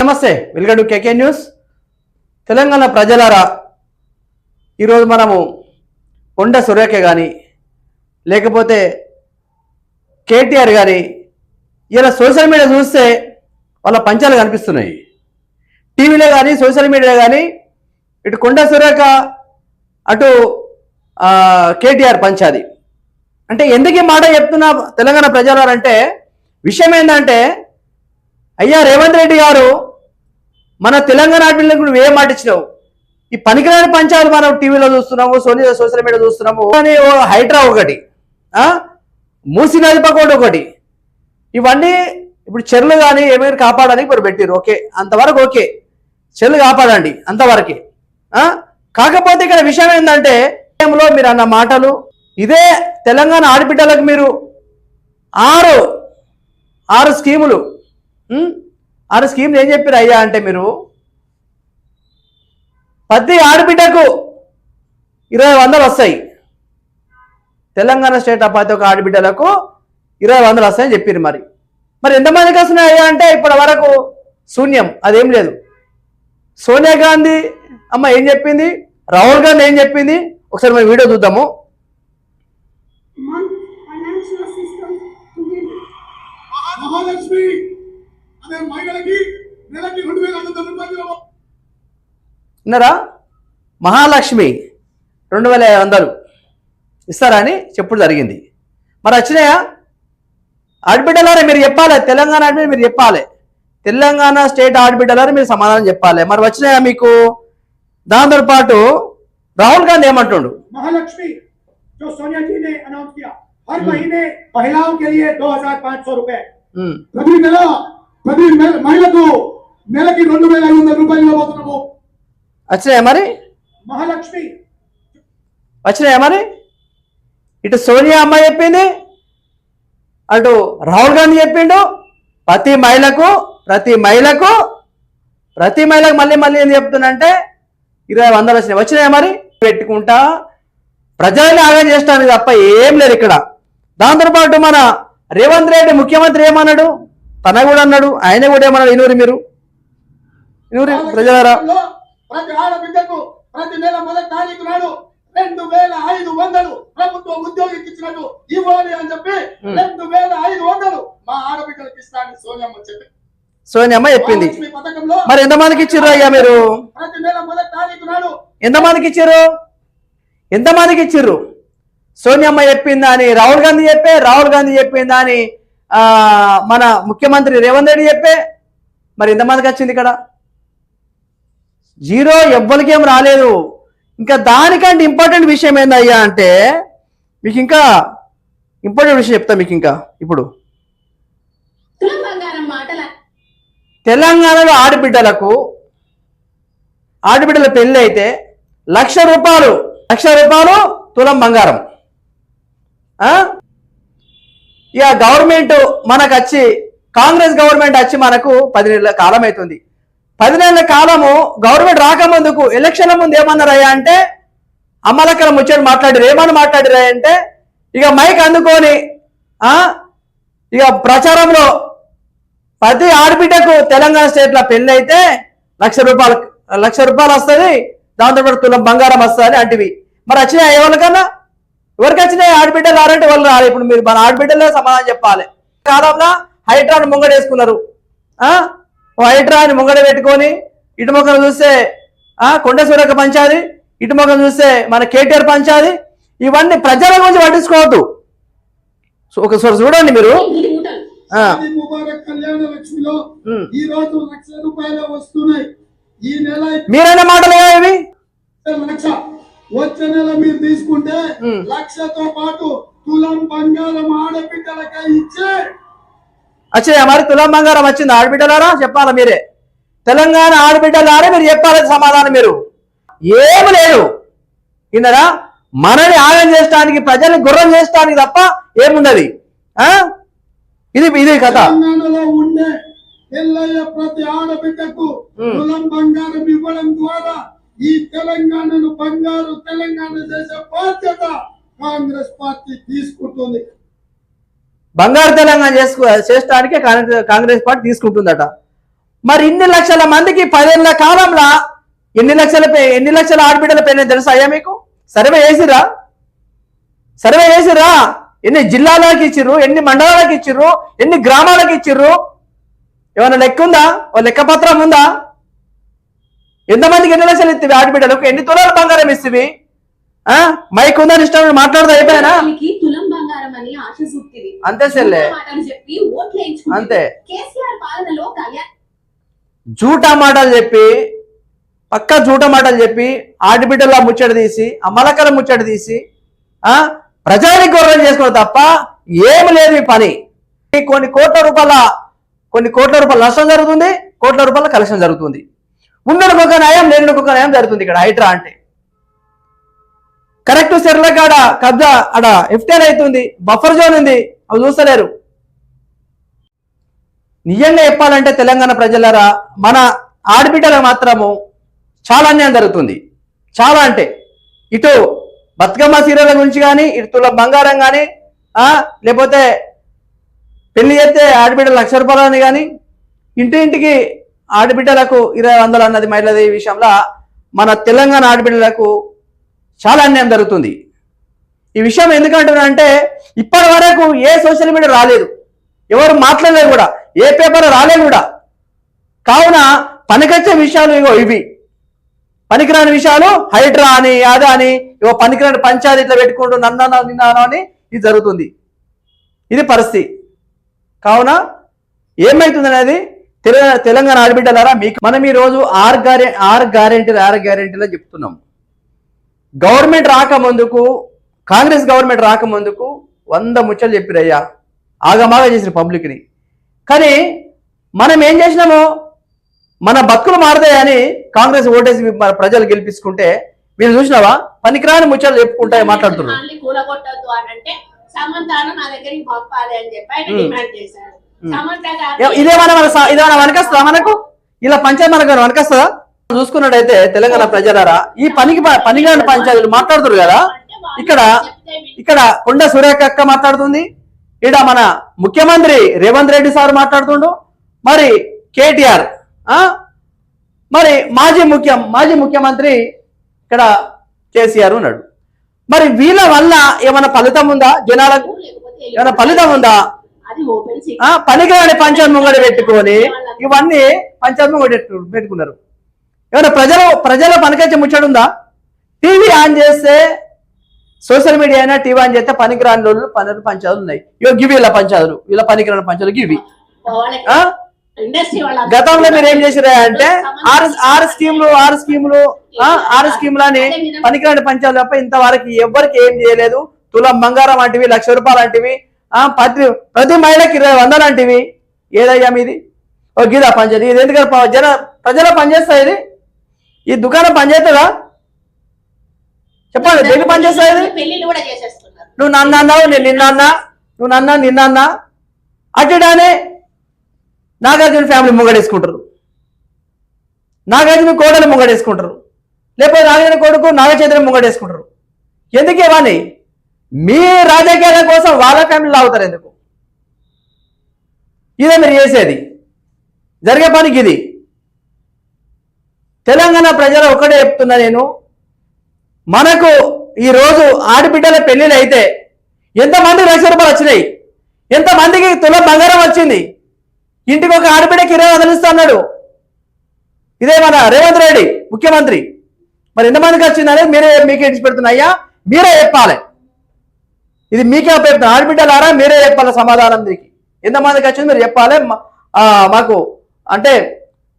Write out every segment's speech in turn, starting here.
నమస్తే welcome to K K news. Telangana ప్రజలారా ఈరోజు మనము కొండ సురేఖ కానీ లేకపోతే కేటీఆర్ కానీ ఇలా సోషల్ మీడియా చూస్తే వాళ్ళ పంచాలు కనిపిస్తున్నాయి. టీవీలో కానీ సోషల్ మీడియాలో కానీ ఇటు కొండ సురేఖ అటు కేటీఆర్ పంచాది. అంటే ఎందుకు మాట చెప్తున్నా తెలంగాణ ప్రజలారంటే విషయం ఏంటంటే అయ్యా రేవంత్ రెడ్డి గారు మన తెలంగాణ ఆడపిల్లలకు నువ్వు ఏం మాట ఇచ్చినావు? ఈ పనికిరాని పంచాలు మనం టీవీలో చూస్తున్నాము సోనీ సోషల్ మీడియా చూస్తున్నాము కానీ ఓ హైడ్రా ఒకటి మూసి నది ఒకటి. ఇవన్నీ ఇప్పుడు చెర్లు కానీ ఏమైనా కాపాడడానికి మీరు పెట్టారు ఓకే. అంతవరకు ఓకే. చెర్లు కాపాడండి అంతవరకే. కాకపోతే ఇక్కడ విషయం ఏంటంటే మీరు అన్న మాటలు ఇదే తెలంగాణ ఆడబిడ్డలకు మీరు ఆరు ఆరు స్కీములు. ఆరు స్కీములు ఏం చెప్పారు అయ్యా అంటే మీరు? ప్రతి ఆడబిడ్డకు ఇరవై వందలు వస్తాయి. తెలంగాణ స్టేట్ ప్రతి ఒక్క ఆడబిడ్డలకు ఇరవై వందలు వస్తాయని చెప్పారు మరి. మరి ఎంతమందికి వస్తున్నాయి అయ్యా అంటే ఇప్పటి వరకు శూన్యం అదేం లేదు. సోనియా గాంధీ అమ్మ ఏం చెప్పింది? రాహుల్ గాంధీ ఏం చెప్పింది? ఒకసారి మనం వీడియో చూద్దాము. మహాలక్ష్మి అనే మహిళలకి నెలకి రెండు వేల ఐదు వందల రూపాయలు విన్నారా మహాలక్ష్మి రెండు వేల ఐదు వందలు ఇస్తారని చెప్పుడు జరిగింది మరి వచ్చినాయా ఆడబిడ్డలారా మీరు చెప్పాలి తెలంగాణ ఆడబిడ్డ మీరు చెప్పాలి తెలంగాణ స్టేట్ ఆడబిడ్డలారా మీరు సమాధానం చెప్పాలి మరి వచ్చినాయా మీకు దాంతో పాటు రాహుల్ గాంధీ ఏమంటుండు महालक्ष्मी जो सोनिया जी ने अनाउंस किया हर महीने महिलाओं के लिए दो हजार पाँच सौ रूपए ఉమ్, ప్రతి నెల ప్రతి మహిళకు నెలకి రెండు వేల ఐదు వందల రూపాయలు ఇవ్వబోతున్నాము. వచ్చినాయా మరి? మహాలక్ష్మి. వచ్చినాయా మరి? ఇటు సోనియా అమ్మాయి చెప్పింది అటు రాహుల్ గాంధీ చెప్పిండు ప్రతి మహిళకు ప్రతి మహిళకు ప్రతి మహిళకు మళ్ళీ మళ్ళీ ఏం చెప్తున్నంటే ఇరవై వందలు వచ్చినాయి. వచ్చినాయా మరి? పెట్టుకుంటా. ప్రజల్ని ఆగం చేస్తాను తప్ప ఏం లేదు ఇక్కడ. దాంతోపాటు మన రేవంత్ రెడ్డి ముఖ్యమంత్రి ఏమన్నాడు? తన కూడా అన్నాడు ఆయన కూడా ఏమన్నాడు? ఇనూరి మీరు. ఇనూరి ప్రజలారా. ప్రతి ఆడబిడ్డకు ప్రతి నెల మొదటి తారీఖు నాడు రెండు వేల ఐదు వందలు ప్రభుత్వ ఉద్యోగికి ఇచ్చినట్టు ఇవ్వాలి అని చెప్పి. రెండు వేల ఐదు వందలు మా ఆడబిడ్డలకు ఇస్తానని సోనియమ్మ చెప్పి. సోనియమ్మ చెప్పింది. మరి ఎంతమందికి ఇచ్చిర్రు అయ్యా మీరు? ప్రతి నెల మొదటి తారీఖు నాడు ఎంతమందికి ఇచ్చిర్రు? ఎంతమందికి ఇచ్చిర్రు? సోనియమ్మ చెప్పిందా అని రాహుల్ గాంధీ చెప్పే రాహుల్ గాంధీ చెప్పిందా అని మన ముఖ్యమంత్రి రేవంత్ రెడ్డి చెప్పే మరి ఎంతమందికి వచ్చింది ఇక్కడ? జీరో ఎవ్వరికి రాలేదు. ఇంకా దానికంటే ఇంపార్టెంట్ విషయం ఏందయ్యా అంటే మీకు ఇంకా ఇంపార్టెంట్ విషయం చెప్తా మీకు ఇంకా ఇప్పుడు. తులం బంగారం మాటల తెలంగాణలో ఆడబిడ్డలకు ఆడబిడ్డల పెళ్ళి అయితే లక్ష రూపాయలు లక్ష రూపాయలు తులం బంగారం? ఇక గవర్నమెంట్ మనకు వచ్చి కాంగ్రెస్ గవర్నమెంట్ వచ్చి మనకు పది నెలల కాలం అవుతుంది పది నెలల కాలము గవర్నమెంట్ రాకముందుకు ఎలక్షన్ల ముందు ఏమన్నారయ్యా అంటే అమ్మలక్కల ముచ్చట మాట్లాడారు ఏమని మాట్లాడారా అంటే ఇక మైక్ అందుకొని ఇక ప్రచారంలో ప్రతి ఆడబిడ్డకు తెలంగాణ స్టేట్లో పెళ్ళి అయితే లక్ష రూపాయలు లక్ష రూపాయలు వస్తుంది దాంతో పాటు తులం బంగారం వస్తుంది అంటివి. మరి వచ్చినాయి ఎవరికన్నా? ఎవరికి వచ్చినాయి ఆడబిడ్డలు రారంటే వాళ్ళు రారు. ఇప్పుడు మీరు మన ఆడబిడ్డలే సమాధానం చెప్పాలి. కాలంలో హైడ్రాని ముంగడేసుకున్నారు ఆ? ఓ హైడ్రాని ముంగడ పెట్టుకొని ఇటు ముఖం చూస్తే ఆ? కొండ సూరక పంచాది ఇటు ముఖం చూస్తే మన కేటీఆర్ పంచాది. ఇవన్నీ ప్రజల గురించి పట్టించుకోవద్దు. సో ఒకసారి చూడండి మీరు. ఇది మూటలు వచ్చే నెల మీరు తీసుకుంటే. లక్షతో పాటు తులం బంగారం ఆడబిడ్డలకే ఇచ్చే. వచ్చినాయా మరి తులం బంగారం వచ్చింది? ఆడబిడ్డలారా? చెప్పాలా మీరే. తెలంగాణ ఆడబిడ్డలారా? మీరు చెప్పాలి సమాధానం మీరు. ఏమి లేదు. విన్నారా? మనని ఆగం చేయడానికి ప్రజల్ని గుర్రం చేయడానికి తప్ప ఏమున్నది ఆ? ఇది ఇది కథ. తెలంగాణలో ఉండే ప్రతి ఆడబిడ్డకు. తులం బంగారం ఇవ్వడం ద్వారా ఈ తెలంగాణను బంగారు తెలంగాణ చేసే బాధ్యత కాంగ్రెస్ పార్టీ తీసుకుంటుంది. బంగారు తెలంగాణ చేసుకో చేసడానికి కాంగ్రెస్ కాంగ్రెస్ పార్టీ తీసుకుంటుందట. మరి ఇన్ని లక్షల మందికి పదేళ్ళ కాలంలో ఎన్ని లక్షల ఎన్ని లక్షల ఆడబిడ్డల పేరు తెలుసా అయ్యా మీకు? సర్వే చేసిరా సర్వే చేసిరా ఎన్ని జిల్లాలకు ఇచ్చిర్రు? ఎన్ని మండలాలకు ఇచ్చిర్రు? ఎన్ని గ్రామాలకు ఇచ్చిర్రు? ఏమైనా లెక్క ఉందా ఓ లెక్క పత్రం ఉందా? ఎంతమందికి ఎన్ని లక్షలు ఇస్తుంది ఆడబిడ్డలకు ఎన్ని తులాల బంగారం ఇస్తుంది ఆ? మైక్ ఉందని ఇష్టం మాట్లాడదా అయిపోయానా? అంతే సెల్లే. అంతే. జూటా మాటలు చెప్పి పక్క జూట మాటలు చెప్పి ఆడబిడ్డల ముచ్చట తీసి అమలకల ముచ్చట తీసి ఆ? ప్రజానికి గౌరవం చేసుకోవడం తప్ప ఏమి లేదు ఈ పని కొన్ని కోట్ల రూపాయల కొన్ని కోట్ల రూపాయల నష్టం జరుగుతుంది కోట్ల రూపాయల కలెక్షన్ జరుగుతుంది. ముందర ఒక న్యాయం లేనుడికి ఒక న్యాయం జరుగుతుంది ఇక్కడ హైడ్రా అంటే. కరెక్ట్ సెర్ల కాడ కబ్జా అడ ఎఫ్టీఆర్ అవుతుంది బఫర్ జోన్ ఉంది అవి చూస్తలేరు. నిజంగా చెప్పాలంటే తెలంగాణ ప్రజలరా మన ఆడబిడ్డలకు మాత్రము చాలా అన్యాయం జరుగుతుంది. చాలా అంటే ఇటు బతుకమ్మ సీరియల్ గురించి కానీ ఇటు తుల బంగారం కానీ లేకపోతే పెళ్ళి చేస్తే ఆడబిడ్డ లక్ష రూపాయలు అని కానీ ఇంటి ఇంటికి ఆడబిడ్డలకు ఇరవై వందలు అన్నది మహిళల విషయంలో మన తెలంగాణ ఆడబిడ్డలకు చాలా అన్యాయం జరుగుతుంది. ఈ విషయం ఎందుకంటున్నా అంటే ఇప్పటి వరకు ఏ సోషల్ మీడియా రాలేదు. ఎవరు మాట్లాడలేదు కూడా. ఏ పేపర్ రాలేదు కూడా. కావున పనికొచ్చే విషయాలు ఇగో ఇవి. పనికిరాని విషయాలు హైడ్రా అని యాదా అని ఇగో పనికిరాని పంచాయతీ ఇట్లా పెట్టుకుంటూ నన్నానో నిన్నానో అని ఇది జరుగుతుంది. ఇది పరిస్థితి. కావున ఏమైతుంది అనేది తెలంగాణ ఆడబిడ్డలారా మీకు మనం ఈ రోజు ఆరు గ్యారె ఆరు గ్యారెంటీలు ఆరు గ్యారెంటీలో చెప్తున్నాం. గవర్నమెంట్ రాకముందుకు కాంగ్రెస్ గవర్నమెంట్ రాకముందుకు వంద ముచ్చలు చెప్పిరయ్యా. ఆగమాగా చేసిన పబ్లిక్ని. కానీ మనం ఏం చేసినాము మన బతుకులు మారతాయని కాంగ్రెస్ ఓటేసి మన ప్రజలు గెలిపించుకుంటే వీళ్ళు చూసినావా? పనికిరాని ముచ్చలు చెప్పుకుంటాయి మాట్లాడుతున్నారు. సమంతాను నా దగ్గరికి పంపాలి అని చెప్పి ఆయన. డిమాండ్ చేశాడు ఇదేమన్నా మన ఇదేమన్నా వనకొస్తుందా మనకు? ఇలా పంచాయతీ మనకు వనకొస్తుందా? చూసుకున్నట్టయితే తెలంగాణ ప్రజలారా ఈ పనికి పనికిరాని పంచాయతీలు మాట్లాడుతున్నారు కదా? ఇక్కడ ఇక్కడ కొండ సురేఖ అక్క మాట్లాడుతుంది. ఇక్కడ మన ముఖ్యమంత్రి రేవంత్ రెడ్డి సార్ మాట్లాడుతుండు. మరి కేటీఆర్ ఆ? మరి మాజీ ముఖ్యం మాజీ ముఖ్యమంత్రి ఇక్కడ కేసీఆర్ ఉన్నాడు. మరి వీళ్ళ వల్ల ఏమైనా ఫలితం ఉందా జనాలకు? ఏమైనా ఫలితం ఉందా? పనికిరాని ముంగడి పెట్టుకొని ఇవన్నీ పెట్టు- పెట్టుకున్నారు. ఏమైనా ప్రజలు ప్రజల పనికొచ్చే ముచ్చట ఉందా టీవీ ఆన్ చేస్తే సోషల్ మీడియా అయినా టీవీ ఆన్ చేస్తే పనికిరాని రోజులు పన్నెండు పంచాయతీలు ఉన్నాయి. ఇగో గివి వీళ్ళ పంచాయతీలు. వీళ్ళ పనికిరాని పంచాయతీలు గివి గతంలో మీరు ఏం చేసిరా అంటే ఆరు ఆరు స్కీములు ఆరు స్కీములు ఆరు స్కీములు అని పనికిరాని పంచాయతీలు తప్ప ఇంతవరకు ఎవ్వరికి ఏం చేయలేదు. తులం బంగారం అంటివి లక్ష రూపాయలు అంటివి ఆ ప్రతి ప్రతి మహిళకి ఇరవై వందలు అంటివి. ఏదయ్యా మీది? ఓ గీదా పంచాయతీ ఇది ఎందుకంటే జన ప్రజల పనిచేస్తా ఇది? ఈ దుకాణం పనిచేస్తుందా చెప్పండి దేనికి పనిచేస్తా ఇది? పెళ్ళిళ్ళు కూడా చేసేస్తున్నారు. నువ్వు నన్ను అన్నావు నేను నిన్న అన్నా. నువ్వు నన్నా నిన్న అన్నా. అటుడానే నాగార్జున ఫ్యామిలీ ముంగడేసుకుంటారు. నాగార్జున కోడలు ముంగడేసుకుంటారు. లేకపోతే నాగార్జున కొడుకు నాగచైతన్య ముంగడేసుకుంటారు. ఎందుకు ఇవన్నీ మీ రాజకీయాల కోసం వాళ్ళ ఫ్యామిలీ లాగుతారు ఎందుకు? ఇదే మీరు చేసేది. జరిగే పనికి ఇది. తెలంగాణ ప్రజలు ఒకటే చెప్తున్నా నేను. మనకు ఈ రోజు ఆడబిడ్డల పెళ్ళిళ్ళు అయితే ఎంతమంది లక్ష రూపాయలు వచ్చినాయి? ఎంతమందికి తుల బంగారం వచ్చింది? ఇంటికి ఒక ఆడబిడ్డకి ఇరవై వదిలిస్తున్నాడు ఇదే మన రేవంత్ రెడ్డి ముఖ్యమంత్రి. మరి ఎంతమందికి వచ్చిందనేది మీరే మీకే ఇచ్చి పెడుతున్నాయ్యా మీరే చెప్పాలి. ఇది మీకే ఉపయోగం. ఆడబిడ్డలారా మీరే చెప్పాలి సమాధానం దీనికి. ఎంతమందికి వచ్చింది మీరు చెప్పాలి? మాకు అంటే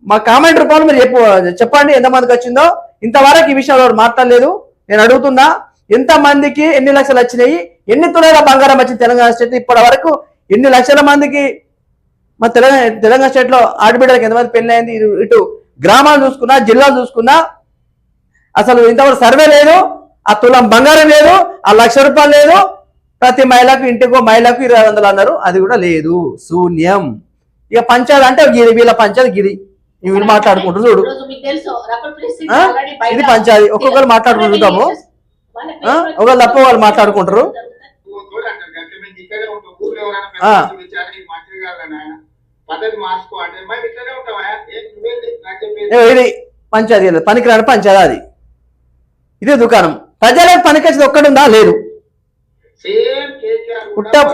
మా కామెంట్ రూపంలో మీరు చెప్పు చెప్పండి ఎంతమందికి వచ్చిందో. ఇంతవరకు ఈ విషయంలో మాట్లాడలేదు. నేను అడుగుతున్నా ఎంతమందికి ఎన్ని లక్షలు వచ్చినాయి? ఎన్ని తులాల బంగారం వచ్చింది తెలంగాణ స్టేట్ ఇప్పటి వరకు? ఎన్ని లక్షల మందికి మా తెలంగాణ తెలంగాణ స్టేట్లో ఆడబిడ్డలకు ఎంతమంది పెళ్ళి అయింది ఇటు- ఇటు గ్రామాలు చూసుకున్నా జిల్లాలు చూసుకున్నా అసలు ఇంతవరకు సర్వే లేదు. ఆ తులం బంగారం లేదు ఆ లక్ష రూపాయలు లేదు. ప్రతి మహిళకు ఇంటికో మహిళకు ఇరవై వందలు అన్నారు. అది కూడా లేదు. శూన్యం. ఇక పంచాలు అంటే గిరి వీళ్ళ పంచాయత్ గిరి. వీళ్ళు మాట్లాడుకుంటారు చూడు. ఇది పంచాయతీ. ఒక్కొక్కరు మాట్లాడుకుంటుంటాము ఒకరు తప్ప వాళ్ళు మాట్లాడుకుంటారు. ఇది పంచాయతీ పనికిరాని పంచాయతీ అది. ఇదే దుకాణం. ప్రజలకు పనికొచ్చేది ఒక్కడుందా లేదు. పుట్ట-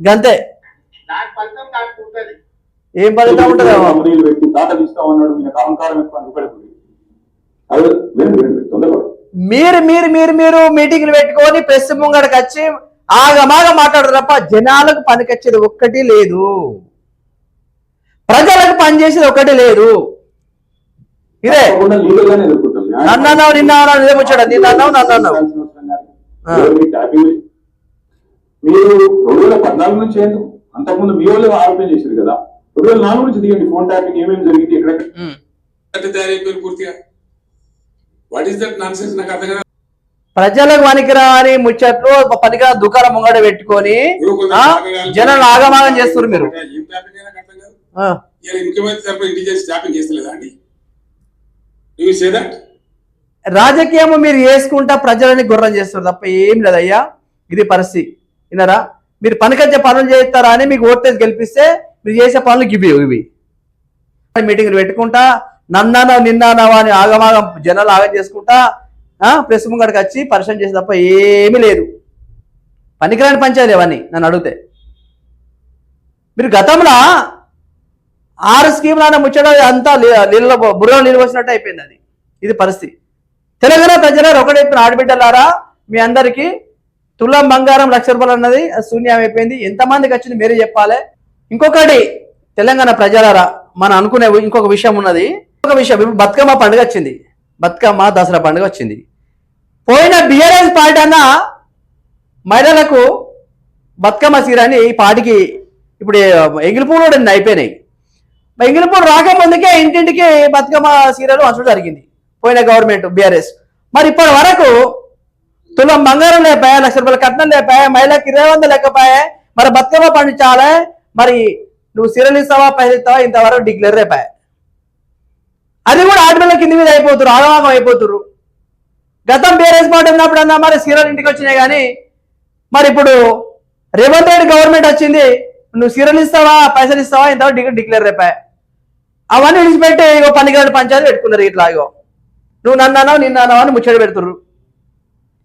గంతే. ఫలితం ఉంటుంది ఏం ఫలితం తొందరగా మీరు మీరు మీరు మీరు మీటింగ్లు పెట్టుకొని ప్రెస్ ముంగడికి వచ్చి ఆగమాగ మాట్లాడరు తప్ప జనాలకు పనికొచ్చేది ఒక్కటి లేదు. ప్రజలకు పనిచేసేది ఒకటి లేదు. ఇదే. నన్ను అన్నావు నిన్న అన్నావు నిన్న ముచ్చాడు నిన్న అన్నావు నన్ను అన్నావు ఆ. ఎవరు మీ ట్యాపింగ్ మీరు రెండు వేల పద్నాలుగు నుంచి ఎందుకు అంతకుముందు మీ వాళ్ళు ఆరోపణ చేశారు కదా. రెండు వేల నాలుగు నుంచి దిగండి ఫోన్ ట్యాపింగ్ ఏమేమి జరిగింది. అంటే తయారైపోయారు పూర్తిగా. What is that nonsense నాకు అర్థం కదా. ప్రజలకు పనికిరాని ముచ్చట్లు పనికిరా దుకాణం ముంగడ పెట్టుకొని జనాలు ఆగమాగం చేస్తున్నారు మీరు. ముఖ్యమంత్రి తరపున ఇంటెలిజెన్స్ ట్యాపింగ్ చేస్తలేదా అండి? యూ సే దట్ రాజకీయము మీరు వేసుకుంటా ప్రజలని గుర్రం చేస్తారు తప్ప ఏం లేదయ్యా. ఇది పరిస్థితి. విన్నారా? మీరు పనికొచ్చే పనులు చేస్తారా అని మీకు ఓటేజ్ గెలిపిస్తే మీరు చేసే పనులు ఇవి ఇవి మీటింగ్లు పెట్టుకుంటా నన్నానో నిన్నానో అని ఆగమాగం జనాలు ఆగం చేసుకుంటా ప్రెస్ ముంగడికి వచ్చి పరిశ్రమ చేసే తప్ప ఏమీ లేదు. పనికిరాని పంచాయతీ అవన్నీ నన్ను అడిగితే. మీరు గతంలో ఆరు స్కీములు ముచ్చట అంతా నీళ్ళ బుర్రలో నీళ్ళు వచ్చినట్టు అయిపోయింది అది. ఇది పరిస్థితి. తెలంగాణ ప్రజలారు ఒకటి చెప్పిన ఆడబిడ్డలారా మీ అందరికీ తులం బంగారం లక్ష రూపాయలు అన్నది అది శూన్యం అయిపోయింది. ఎంతమందికి వచ్చింది మీరే చెప్పాలి. ఇంకొకటి తెలంగాణ ప్రజలారా మనం అనుకునే ఇంకొక విషయం ఉన్నది. ఒక విషయం ఇప్పుడు బతుకమ్మ పండుగ వచ్చింది. బతుకమ్మ దసరా పండుగ వచ్చింది. పోయిన బిఆర్ఎస్ పార్టీ అన్న మహిళలకు బతుకమ్మ సీరని ఈ పాటికి ఇప్పుడు ఎంగిలిపూలు కూడా అయిపోయినాయి. ఎంగిలిపూలు రాకముందుకే ఇంటింటికి బతుకమ్మ సీరలు అంచడం జరిగింది. పోయిన గవర్నమెంట్ బీఆర్ఎస్. మరి ఇప్పటి వరకు తులం బంగారం లేపాయా లక్ష రూపాయల కట్నం లేపాయా మహిళకి ఇరవై వందలు లేకపోయా మరి బతుకమ్మ పండించాలే? మరి నువ్వు సిరలిస్తావా ఇస్తావా? ఇంతవరకు డిక్లేర్ రేపాయా అది కూడా ఆడపిల్లల కింది మీద అయిపోతురు ఆగమాగం అయిపోతురు గతం బీఆర్ఎస్ పార్టీ ఉన్నప్పుడు అన్నా మరి సీరలు ఇంటికి వచ్చినాయి కానీ మరి ఇప్పుడు రేవంత్ రెడ్డి గవర్నమెంట్ వచ్చింది నువ్వు సీరలు ఇస్తావా పైసలు ఇస్తావా ఇంతవరకు డిక్లేర్ డిక్లేర్ రేపాయా అవన్నీ విడిచిపెట్టి ఇగో పనికిరాని పంచాయతీ పెట్టుకున్నారు ఇట్లా ఇగో. నువ్వు నన్ను అన్నావు నిన్ను అన్నావు అని ముచ్చట పెడుతుర్రు.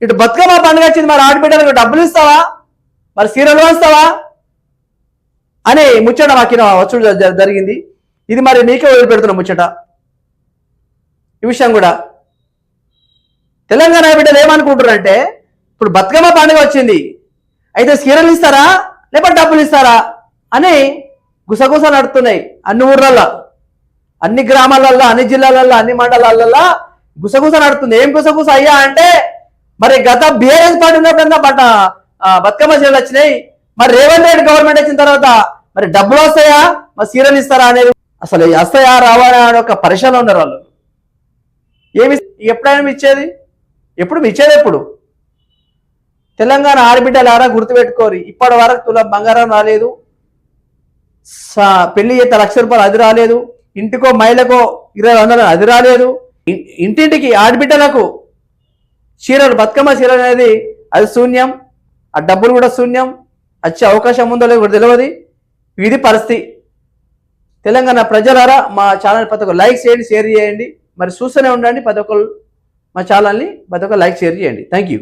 ఇటు బతుకమ్మ పండుగ వచ్చింది మరి ఆడబిడ్డలకు డబ్బులు ఇస్తావా? మరి సీరలు వస్తావా అని ముచ్చట మాకిన వచ్చుడు జరిగింది. ఇది మరి నీకే వదిలిపెడుతున్నా ముచ్చట. ఈ విషయం కూడా. తెలంగాణ బిడ్డలు ఏమనుకుంటారంటే ఇప్పుడు బతుకమ్మ పండుగ వచ్చింది. అయితే సీరలు ఇస్తారా? లేకపోతే డబ్బులు ఇస్తారా? అని గుసగుస నడుతున్నాయి. అన్ని ఊర్లల్లో. అన్ని గ్రామాలల్లో అన్ని జిల్లాలల్లో అన్ని మండలాలల్లో గుసగుస నడుతుంది. ఏం గుసగుస అయ్యా అంటే మరి గత బీఆర్ఎస్ పార్టీ ఉన్నప్పుడు బట్ బతుకమ్మ చీరలు వచ్చినాయి. మరి రేవంత్ రెడ్డి గవర్నమెంట్ వచ్చిన తర్వాత మరి డబ్బులు వస్తాయా? మరి సీరలు ఇస్తారా అనేది అసలు వస్తాయా రావాలా అని ఒక పరిశీలన ఉన్నారు వాళ్ళు. ఏమి ఎప్పుడైనా ఇచ్చేది? ఎప్పుడు ఇచ్చేది ఎప్పుడు? తెలంగాణ ఆడబిడ్డలారా గుర్తుపెట్టుకోరు ఇప్పటి వరకు తుల బంగారం రాలేదు. పెళ్ళి చేత లక్ష రూపాయలు అది రాలేదు. ఇంటికో మహిళకో ఇరవై వందలు అది రాలేదు. ఇంటింటికి ఆడబిడ్డలకు చీరలు బతుకమ్మ చీరలు అనేది అది శూన్యం ఆ డబ్బులు కూడా శూన్యం వచ్చే అవకాశం ఉందో లేదో కూడా తెలియదు ఇది పరిస్థితి. తెలంగాణ ప్రజలారా మా ఛానల్ ప్రతి లైక్ చేయండి షేర్ చేయండి. మరి చూస్తూనే ఉండండి ప్రతి ఒక్కరు మా ఛానల్ని ప్రతి లైక్ షేర్ చేయండి. Thank you